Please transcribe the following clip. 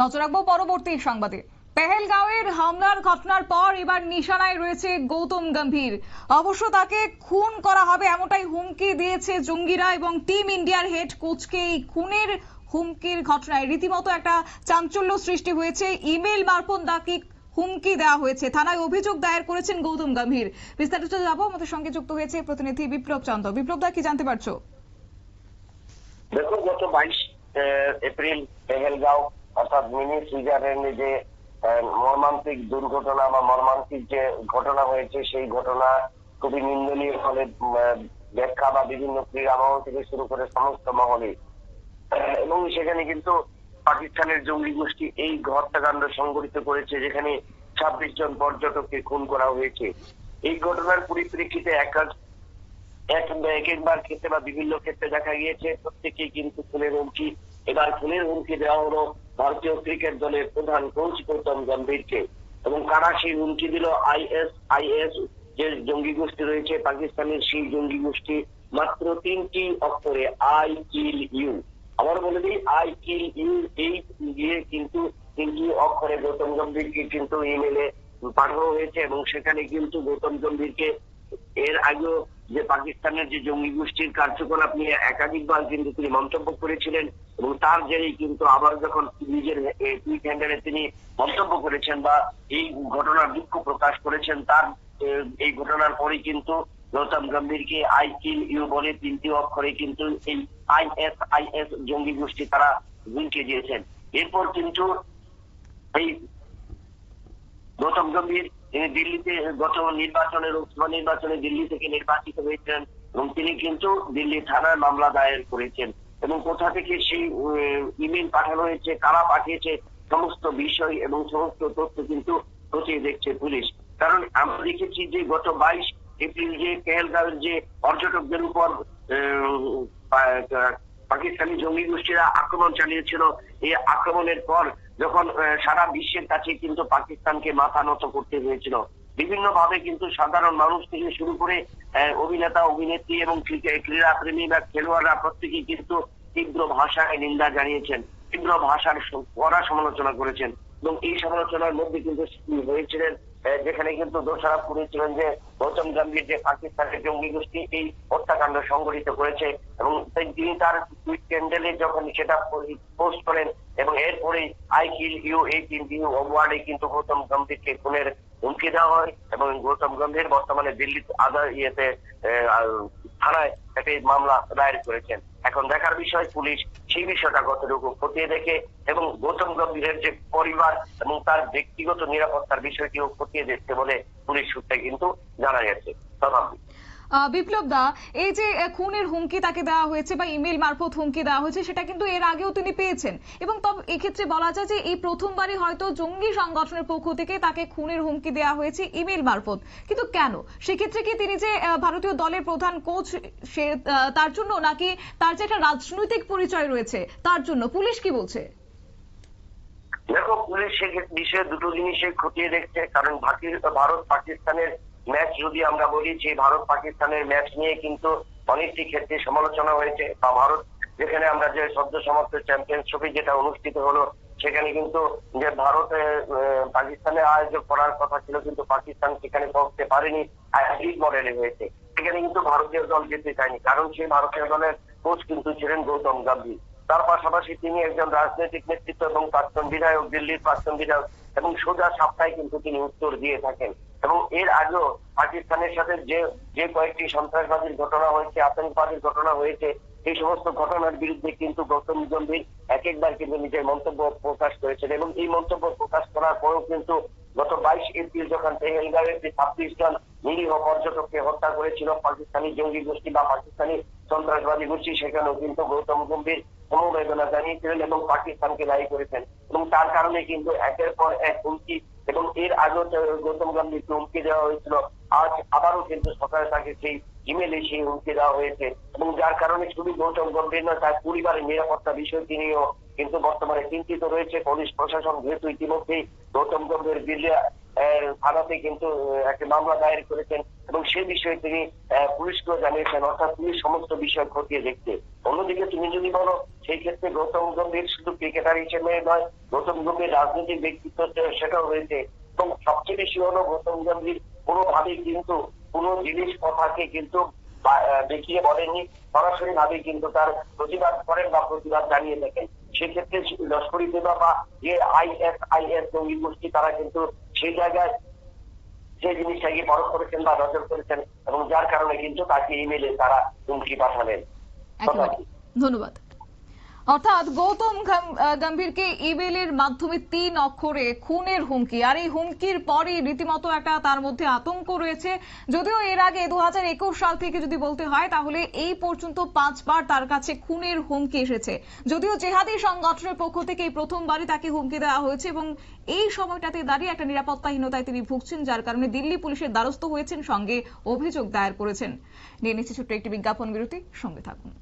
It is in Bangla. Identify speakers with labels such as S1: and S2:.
S1: নজর রাখব পরবর্তী সংবাদে। পেহেলগাঁওয়ের হামলার ঘটনার পর এবার নিশানায় রয়েছে গৌতম গম্ভীর। অবশ্য তাকে খুন করা হবে এমনটাই হুমকি দিয়েছে জঙ্গিরা এবং টিম ইন্ডিয়ার হেড কোচকে এই খুনের হুমকির ঘটনায়। রীতিমতো একটা চাঞ্চল্য সৃষ্টি হয়েছে। ইমেল মারফত তাকে হুমকি দেওয়া হয়েছে। থানায় অভিযোগ দায়ের করেছেন গৌতম গম্ভীর। বিস্তারিত যাব আমাদের সঙ্গে যুক্ত হয়েছে প্রতিনিধি বিপ্লব চন্দ্র বিপ্লব দা, কি জানতে পারছ?
S2: দেখুন গত বাইশ এপ্রিল পেহেলগাঁও অর্থাৎ মিনি সুইজারল্যান্ডে যে মর্মান্তিক দুর্ঘটনা বা মর্মান্তিক যে ঘটনা হয়েছে, সেই ঘটনা খুবই নিন্দনীয় ফলে ব্যাখ্যা বা বিভিন্ন ক্রীড়া মহল থেকে শুরু করে সমস্ত মহলে। এবং সেখানে কিন্তু পাকিস্তানের জঙ্গি গোষ্ঠী এই হত্যাকাণ্ড সংঘটিত করেছে, যেখানে ছাব্বিশ জন পর্যটককে খুন করা হয়েছে। এই ঘটনার পরিপ্রেক্ষিতে এক এক একবার ক্ষেত্রে বা বিভিন্ন ক্ষেত্রে দেখা গিয়েছে, প্রত্যেকেই কিন্তু খুনের হুমকি। এবার খুনের হুমকি দেওয়া হলো ভারতীয় ক্রিকেট দলের প্রধান কোচ গৌতম গম্ভীরকে এবং কারা সেই হুমকি দিল আইএস আইএস যে জঙ্গি গোষ্ঠী রয়েছে, পাকিস্তানের সেই জঙ্গি গোষ্ঠী মাত্র তিনটি অক্ষরে আই কিল ইউ। আবার বলে দিই, আই কিল ইউ, এই দিয়ে কিন্তু তিনটি অক্ষরে গৌতম গম্ভীরকে কিন্তু ইমেলে পাঠানো হয়েছে এবং সেখানে কিন্তু গৌতম গম্ভীরকে এর আগেও যে পাকিস্তানের যে জঙ্গি গোষ্ঠীর কার্যকলাপ নিয়ে একাধিকবার কিন্তু তিনি মন্তব্য করেছিলেন এবং তার জেরেই কিন্তু আবার যখন নিজের টুইট হ্যান্ডেলে তিনি মন্তব্য করেছেন বা এই ঘটনার দুঃখ প্রকাশ করেছেন, তার এই ঘটনার পরেই কিন্তু গৌতম গম্ভীরকে আই কিল ইউ বলে তিনটি অক্ষরে কিন্তু এই আইএস আইএস জঙ্গি গোষ্ঠী তারা হুমকি দিয়েছেন। এরপর কিন্তু এই গৌতম গম্ভীর তিনি দিল্লিতে গত নির্বাচনের লোকসভা নির্বাচনে দিল্লি থেকে নির্বাচিত হয়েছেন এবং তিনি কিন্তু দিল্লি থানায় মামলা দায়ের করেছেন এবং কোথা থেকে সেই ইমেল পাঠানো হয়েছে, কারা পাঠিয়েছে, সমস্ত বিষয় এবং সমস্ত তথ্য কিন্তু খতিয়ে দেখছে পুলিশ। কারণ আমরা দেখেছি যে গত বাইশ এপ্রিল যে পেহেলগাঁওয়ের যে পর্যটকদের উপর পাকিস্তানি জঙ্গি গোষ্ঠীরা আক্রমণ চালিয়েছিল, এই আক্রমণের পর যখন সারা বিশ্বের কাছে কিন্তু পাকিস্তানকে মাথা নত করতে হয়েছিল। বিভিন্ন ভাবে কিন্তু সাধারণ মানুষ থেকে শুরু করে অভিনেতা, অভিনেত্রী এবং ক্রীড়া ক্রীড়াপ্রেমী বা খেলোয়াড়রা প্রত্যেকেই কিন্তু তীব্র ভাষায় নিন্দা জানিয়েছেন, তীব্র ভাষার কড়া সমালোচনা করেছেন এবং এই সমালোচনার মধ্যে কিন্তু হয়েছিলেন যেখানে কিন্তু দোষারোপ করেছিলেন যে গৌতম গম্ভীর যে পাকিস্তানের জঙ্গি গোষ্ঠী, এই হত্যাকাণ্ড সংঘটিত করেছে এবং তিনি তার টুইট ক্যান্ডেলে যখন সেটা পোস্ট করেন এবং এরপরে আই কিল ইউ এই তিনটি ওয়ার্ডে কিন্তু গৌতম গম্ভীরকে খুনের হুমকি দেওয়া হয় এবং গৌতম গম্ভীর বর্তমানে দিল্লি আদার ইয়েতে থানায় একটি মামলা দায়ের করেছেন। এখন দেখার বিষয়, পুলিশ সেই বিষয়টা কতটুকু খতিয়ে দেখে এবং গৌতম গম্ভীরের যে পরিবার এবং তার ব্যক্তিগত নিরাপত্তার বিষয়টিও খতিয়ে দেখতে বলে পুলিশ সূত্রে কিন্তু জানা গেছে। শতাব্দী
S1: বিপ্লব দা, এই যে খুনের হুমকি তাকে দেওয়া হয়েছে বা ইমেল মারফত হুমকি দেওয়া হয়েছে, সেটা কিন্তু এর আগেও তিনি পেয়েছেন। এবং তবে এক্ষেত্রে বলা যায় যে, এই প্রথমবারই হয়তো জঙ্গি সংগঠনের পক্ষ থেকে তাকে খুনের হুমকি দেওয়া হয়েছে ইমেল মারফত। কিন্তু কেন? সেক্ষেত্রে কি তিনি যে ভারতীয় দলের প্রধান কোচ, সে তার জন্য নাকি তার যে একটা রাজনৈতিক পরিচয় রয়েছে, তার জন্য? পুলিশ কি বলছে?
S2: দেখো, পুলিশ সে বিষয়ে দুটো জিনিসই খতিয়ে দেখছে। কারণ ভারত, পাকিস্তানের ম্যাচ যদি আমরা বলি যে ভারত পাকিস্তানের ম্যাচ নিয়ে কিন্তু অনেকটি ক্ষেত্রে সমালোচনা হয়েছে, বা ভারত যেখানে আমরা যে সদ্য সমাপ্ত চ্যাম্পিয়ন্স ট্রফি যেটা অনুষ্ঠিত হলো, সেখানে কিন্তু যে ভারতে পাকিস্তানে আয়োজক করার কথা ছিল কিন্তু পাকিস্তান সেখানে পৌঁছতে পারেনি হাইব্রিড মডেলে হয়েছে। সেখানে কিন্তু ভারতীয় দল যেতে চায়নি, কারণ সেই ভারতীয় দলের কোচ কিন্তু ছিলেন গৌতম গাম্ভীর। তার পাশাপাশি তিনি একজন রাজনৈতিক নেতৃত্ব এবং প্রাক্তন বিধায়ক, দিল্লির প্রাক্তন বিধায়ক এবং সোজা সাপ্তাহে কিন্তু তিনি উত্তর দিয়ে থাকেন। এবং এর আগেও পাকিস্তানের সাথে যে যে কয়েকটি সন্ত্রাসবাদীর ঘটনা হয়েছে, আতঙ্কবাদীর ঘটনা হয়েছে এই সমস্ত ঘটনার বিরুদ্ধে কিন্তু গৌতম গম্ভীর এক একবার কিন্তু নিজের মন্তব্য প্রকাশ করেছেন এবং এই মন্তব্য প্রকাশ করার পরেও কিন্তু গত বাইশ এপ্রিল যখন পেহেলগাঁওয়ে ছাব্বিশ জন নিরীহ পর্যটককে হত্যা করেছিল, পাকিস্তানি জঙ্গি গোষ্ঠী বা পাকিস্তানি সন্ত্রাসবাদী গোষ্ঠী, সেখানেও কিন্তু গৌতম গম্ভীর সমবেদনা জানিয়েছিলেন এবং পাকিস্তানকে দায়ী করেছেন। এবং তার কারণে কিন্তু একের পর এক হুমকি এবং এর আগেও গৌতম গান্ধীকে হুমকি দেওয়া হয়েছিল। আজ আবারও কিন্তু সকালে তাকে সেই ইমেলে সেই হুমকি দেওয়া হয়েছে এবং যার কারণে শুধু গৌতম গম্ভীর নয় তার পরিবারের নিরাপত্তা বিষয়টি নিয়েও কিন্তু বর্তমানে চিন্তিত রয়েছে। পুলিশ প্রশাসন যেহেতু ইতিমধ্যেই গৌতম গম্ভীর আহ, থানাতে কিন্তু একটা মামলা দায়ের করেছেন এবং সে বিষয়ে তিনি পুলিশকেও জানিয়েছেন। অর্থাৎ পুলিশ সমস্ত বিষয় খতিয়ে দেখতে অন্যদিকে তুমি যদি বলো সেই ক্ষেত্রে গৌতম গম্ভীর শুধু ক্রিকেটার হিসেবে নয় গৌতম গম্ভীর রাজনৈতিক ব্যক্তিত্ব সেটাও রয়েছে এবং সবচেয়ে বেশি হলো গৌতম গম্ভীর কোনোভাবেই কিন্তু কোনো জিনিস কথাকে কিন্তু দেখিয়ে বলেননি। সরাসরি ভাবে কিন্তু তার প্রতিবাদ করেন বা প্রতিবাদ জানিয়ে থাকেন সেক্ষেত্রে লস্করি তোবা বা যে আইএসআইএস জঙ্গি গোষ্ঠী তারা কিন্তু সেই জায়গায় সেই জিনিসটাকে পরখ করেছেন বা নজর করেছেন এবং যার কারণে কিন্তু তাকে ইমেলে তারা হুমকি পাঠালেন।
S1: ধন্যবাদ। অর্থাৎ গৌতম গম্ভীরকে ইমেলের মাধ্যমে তিন অক্ষরে খুনের হুমকি। আর এই হুমকির পরই রীতিমতো একটা তার মধ্যে আতঙ্ক রয়েছে। যদিও এর আগে দু হাজার একুশ সাল থেকে যদি বলতে হয়, তাহলে এই পর্যন্ত পাঁচবার তার কাছে খুনের হুমকি এসেছে। যদিও জেহাদি সংগঠনের পক্ষ থেকে এই প্রথমবারই তাকে হুমকি দেওয়া হয়েছে এবং এই সময়টাতে দাঁড়িয়ে একটা নিরাপত্তাহীনতায় তিনি ভুগছেন, যার কারণে দিল্লি পুলিশের দ্বারস্থ হয়েছেন, সঙ্গে অভিযোগ দায়ের করেছেন। নিয়ে নিচ্ছে ছোট্ট একটি বিজ্ঞাপন বিরতি, সঙ্গে থাকুন।